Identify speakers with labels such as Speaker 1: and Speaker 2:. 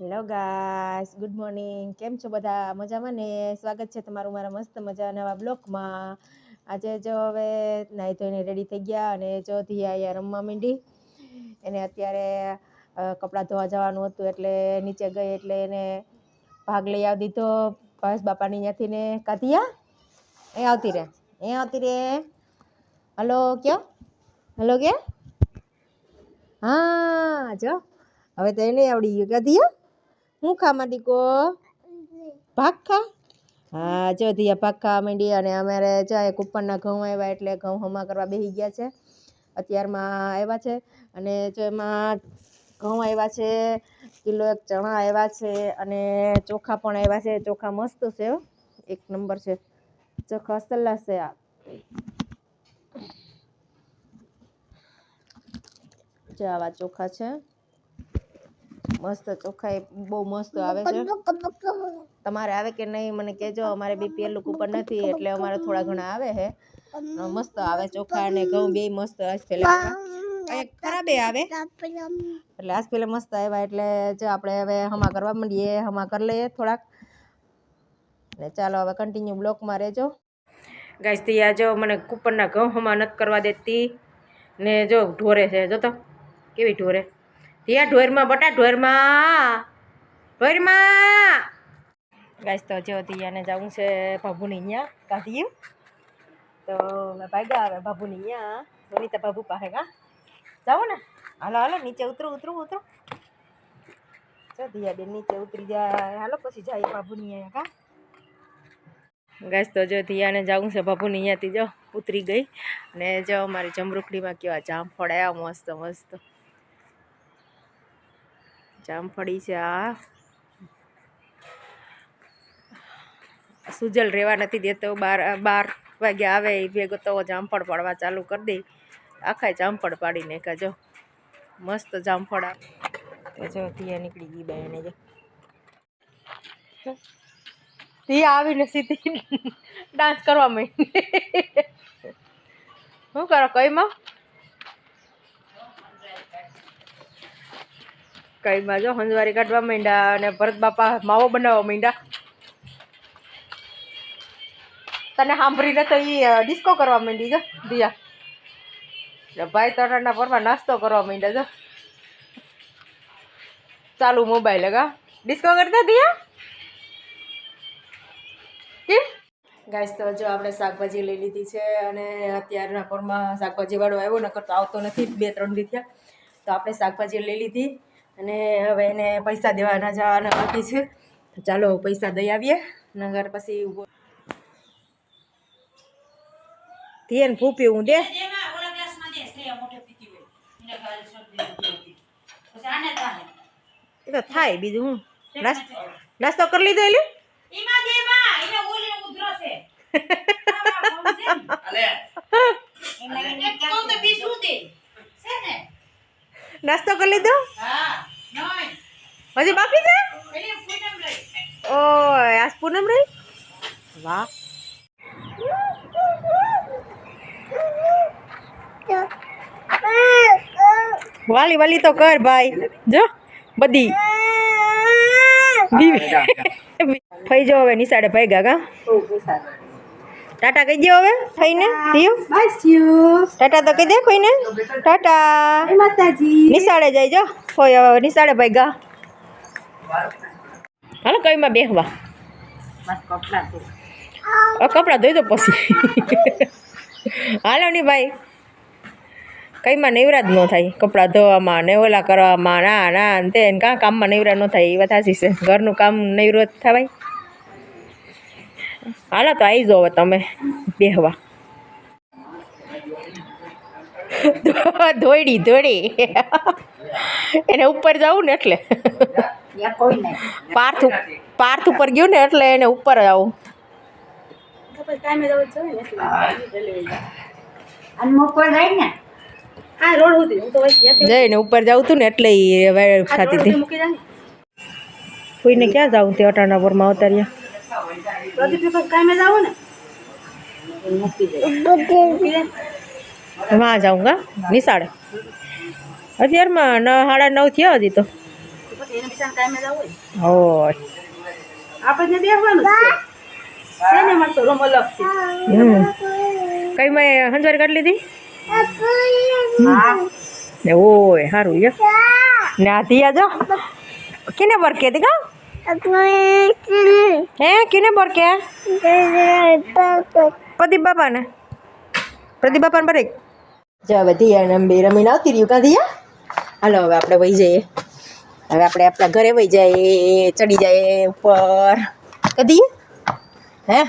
Speaker 1: Hello guys good morning કેમ છો બધા? મજામાં ને? સ્વાગત છે તમારું મારા મસ્ત મજા નવા બ્લોકમાં. આજે જો હવે નાહી ધોઈને રેડી થઈ ગયા અને જો ધીયા અહીંયા રમવા માંડી. એને અત્યારે કપડાં ધોવા જવાનું હતું એટલે નીચે ગઈ એટલે એને ભાગ લઈ આવી દીધો. ભાવેશ બાપાની ત્યાંથી ને કાધિયા એ આવતી રે એ આવતી રે હલો, કયો? હલો કે હા, જો. હવે તો એને આવડી ગયું. કાધિયા હું ખા માંડીકો ભાગ ખા? હા, જો ધીયા ભાગ ખાવા માંડી અને અમારે જાય કુપનના ઘઉં આવ્યા એટલે ઘઉં હમા કરવા બેસી ગયા છે. અત્યારમાં આવ્યા છે અને જો એમાં ઘઉં આવ્યા છે, કિલો એક ચણા આવ્યા છે અને ચોખા પણ આવ્યા છે. ચોખા મસ્ત છે એક નંબર છે. ચોખા અસલા છે આ. આવા ચોખા છે. મસ્ત ચોખા એ બહુ મસ્ત આવે છે. તમારે આવે કે નહીં મને કહેજો. અમારે બીપીએલ કૂપન નથી એટલે અમારે થોડા ઘણા આવે છે. મસ્ત આવે ચોખા અને ઘઉં બે મસ્ત આજ પેલા ખરાબે આવે. એટલે આજ પેલા મસ્ત આવ્યા એટલે જો આપણે હવે હમા કરવા માંડીએ હમા કરી લઈએ થોડાક. ને ચાલો હવે કન્ટિન્યુ બ્લોકમાં રહેજો. ગાઈસ ત્યાં જો મને કૂપનના ઘઉં હમા નથી કરવા દેતી. ને જો ઢોરે છે જો તો કેવી ઢોરે? ત્યાં ઢોરમાં, બટા ઢોરમાં. ઢોરમાં. ગાઈસ, તો જો ધીયાને જવું છે બાબુની અહીંયા કાઢીએ તો મેં ભાગ્યા આવે બાબુની અહીંયા વનિતા બાબુ પાસે કા જાઓ ને. હાલો હાલો, નીચે ઉતરો ઉતરો ઉતરો. જો ધીયા બેન નીચે ઉતરી જાય. હાલો, પછી જાય બાબુની અહીંયા કા ગાઈસ, તો જો ધીયાને જવું છે ભાભુની અહીંયાથી જો ઉતરી ગઈ. અને જો અમારી જમરૂખડીમાં કેવા જામ આવ્યા મસ્ત મસ્ત. જામફળી છે આ સુજલ રહેવા નથી દેતો, બાર બાર વાગે આવે એ ભેગો તો જામફળ પાડવા ચાલુ કરી દે. આખા જામફળ પાડી નાખ્યા, જો. મસ્ત જામફળ આ. તો જો ત્યાં નીકળી ગઈ બાઈ એને જો ધીયા આવીને સીધી ડાન્સ કરવા માંડી. શું કરો કઈમાં કઈમાં જો હંજવારી કાઢવા માંડ્યા અને ભરત બાપા માવો બનાવવા માંડ્યા. તને સાંભળીને તો એ ડિસ્કો કરવા માંડી જો, દિયા. ભાઈ તરણના પરમાં નાસ્તો કરવા માંડ્યા જો. ચાલુ મોબાઈલ લગા ડિસ્કો કરતા દિયા? કેમ? ગાઈસ, તો જો આપણે શાકભાજી લઈ લીધી છે અને અત્યારના પરમાં શાકભાજી વાળો આવ્યો, નકર તો આવતો નથી, બે ત્રણ દી થયા. તો આપણે શાકભાજી લઈ લીધી. અને હવે એને પૈસા દેવાના જવાના બાકી છે. તો ચાલો પૈસા દઈ આવીએ નગર પછી ઊભો ધ્યાન ફૂપ્યું હું દે એ તો થાય બીજું હું. નાસ- નાસ્તો કરી લીધો એટલે નાસ્તો કરી લીધો? હજી બાકી છે? ઓય આજ પૂનમ રહી? વાહ. વાલી વાલી તો કર ભાઈ. જો બધી. થઈ જાવ હવે નિશાળે ભાઈ ગાગા ટાટા કહી દો હવે થઈને ટાટા તો કહી દે કોઈને. ટાટા. નિશાળે જાય જો. કોઈ હવે નિશાળે ભાઈ ગા હાલો કઈમાં બેહવા. કપડા ધોઈ દો પછી. હાલો ની ભાઈ. કઈમાં નૈવરા જ ન થાય. કપડાં ધોવામાં ને ઓલા કરવામાં ના ના ને તે કાં કામમાં નૈવરા ન થાય એ વાત સાચી છે. ઘરનું કામ નૈવરો થવાય હાલો તો આવી જાઓ હવે તમે બેહવા. ધોઈડી ધોળી એને ઉપર જવું ને એટલે. પાર્થ ઉપ- પાર્થ ઉપર ગયું ને એટલે એને ઉપર આવું. જઈને ઉપર જવું હતું ને એટલે એ વાયર ખાતી હતી. કોઈને ક્યાં જવું તે અટાણા પરમાં અવતાર્યા વાં જાઉં ગા નિશાળે. અત્યારમાં ન સાડા નવ થયા હજી તો.
Speaker 2: પછી એને બિચારા ટાઈમે જવું હોય.
Speaker 1: હોય.
Speaker 2: આપણે જે બેસવાનું છે છે. ને અમારે તો રૂમ અલગથી
Speaker 1: હમ. કઈ મેં હંજવારી કાઢી લીધી? ને ઓય સારું લ્યો. ને આ ધીયા જો. કેને બરકે દી કા હે કેને બરકે પ્રદીપ બાપાને. પ્રદીપ બાપાને બરે જો હવે ધીયા ને બે રમીને આવતી રહ્યું કા ધીયા? હાલો હવે આપણે વહી જઈએ. હવે આપણે આપણા ઘરે વહી જાય ચડી જાય ઉપર. કદી? હે?